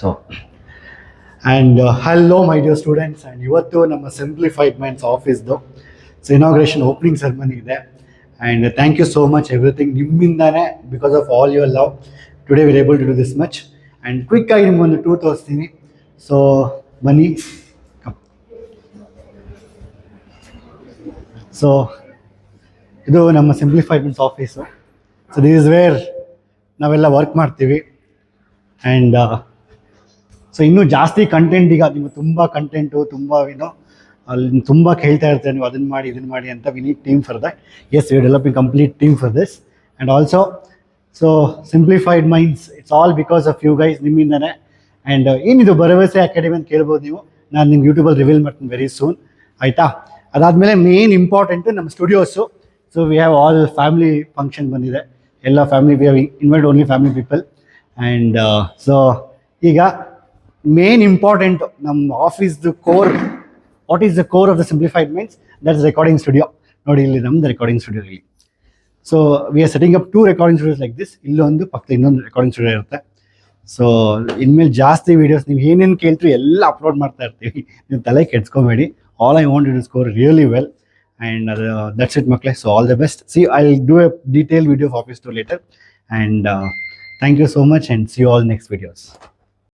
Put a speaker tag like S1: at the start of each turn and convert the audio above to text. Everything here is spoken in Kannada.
S1: So and hello my dear students and ಇವತ್ತು ನಮ್ಮ ಸಿಂಪ್ಲಿಫೈಡ್ ಮೈಂಡ್ಸ್ ಆಫೀಸ್ದು ಸೊ ಇನಾಗ್ರೇಷನ್ ಓಪನಿಂಗ್ ಸೆರೆಮನಿ ಇದೆ. And thank you so much everything ನಿಮ್ಮಿಂದಾನೆ because of all your love today we're able to do this much and ಕ್ವಿಕ್ಕಾಗಿ ನಿಮ್ಗೊಂದು ಟೂ ತೋರಿಸ್ತೀನಿ. ಸೊ ಬನ್ನಿ. ಸೊ ಇದು ನಮ್ಮ simplified minds office so this is where ನಾವೆಲ್ಲ ವರ್ಕ್ ಮಾಡ್ತೀವಿ. ಆ್ಯಂಡ್ ಸೊ ಇನ್ನೂ ಜಾಸ್ತಿ ಕಂಟೆಂಟ್ ಈಗ ನಿಮ್ಗೆ ತುಂಬ ಕಂಟೆಂಟು ತುಂಬ ಏನೋ ಅಲ್ಲಿ ತುಂಬ ಕೇಳ್ತಾ ಇರ್ತಾರೆ ನೀವು ಅದನ್ನು ಮಾಡಿ ಇದನ್ನು ಮಾಡಿ ಅಂತ we need team for that as you developing complete team for this and also so simplified minds it's all because of you guys ನಿಮ್ಮಿಂದನೇ. And ಏನಿದು ಭರವಸೆ ಅಕಾಡೆಮಿ ಅಂತ ಕೇಳ್ಬೋದು ನೀವು. ನಾನು ನಿಮ್ಗೆ ಯೂಟ್ಯೂಬಲ್ಲಿ ರಿವೀಲ್ ಮಾಡ್ತೀನಿ ವೆರಿ ಸೂನ್ ಆಯಿತಾ? ಅದಾದಮೇಲೆ ಮೇನ್ ಇಂಪಾರ್ಟೆಂಟು ನಮ್ಮ studios so we have all family function ಬಂದಿದೆ. ಎಲ್ಲ family we have invite only family people and so ಈಗ ಮೇನ್ ಇಂಪಾರ್ಟೆಂಟ್ ನಮ್ಮ ಆಫೀಸ್ದು core what is the core of the simplified minds that's recording studio ನೋಡಿ ಇಲ್ಲಿ ನಮ್ದು ರೆಕಾರ್ಡಿಂಗ್ ಸ್ಟುಡಿಯೋ ಇಲ್ಲಿ so we are setting up two recording studios like this ಇಲ್ಲೊಂದು ಪಕ್ಕದ ಇನ್ನೊಂದು ರೆಕಾರ್ಡಿಂಗ್ ಸ್ಟುಡಿಯೋ ಇರುತ್ತೆ ಸೊ ಇನ್ಮೇಲೆ ಜಾಸ್ತಿ ವೀಡಿಯೋಸ್ ನೀವು ಏನೇನು ಕೇಳ್ತೀರಿ ಎಲ್ಲ ಅಪ್ಲೋಡ್ ಮಾಡ್ತಾ ಇರ್ತೀವಿ ನೀವು ತಲೆ ಕೆಡ್ಸ್ಕೊಬೇಡಿ all I want to score really well and ಅದು ದಟ್ಸ್ ಇಟ್ ಮಕ್ಕಳೇ so all the best see I do a detail video of office to later and thank you so much and see all next videos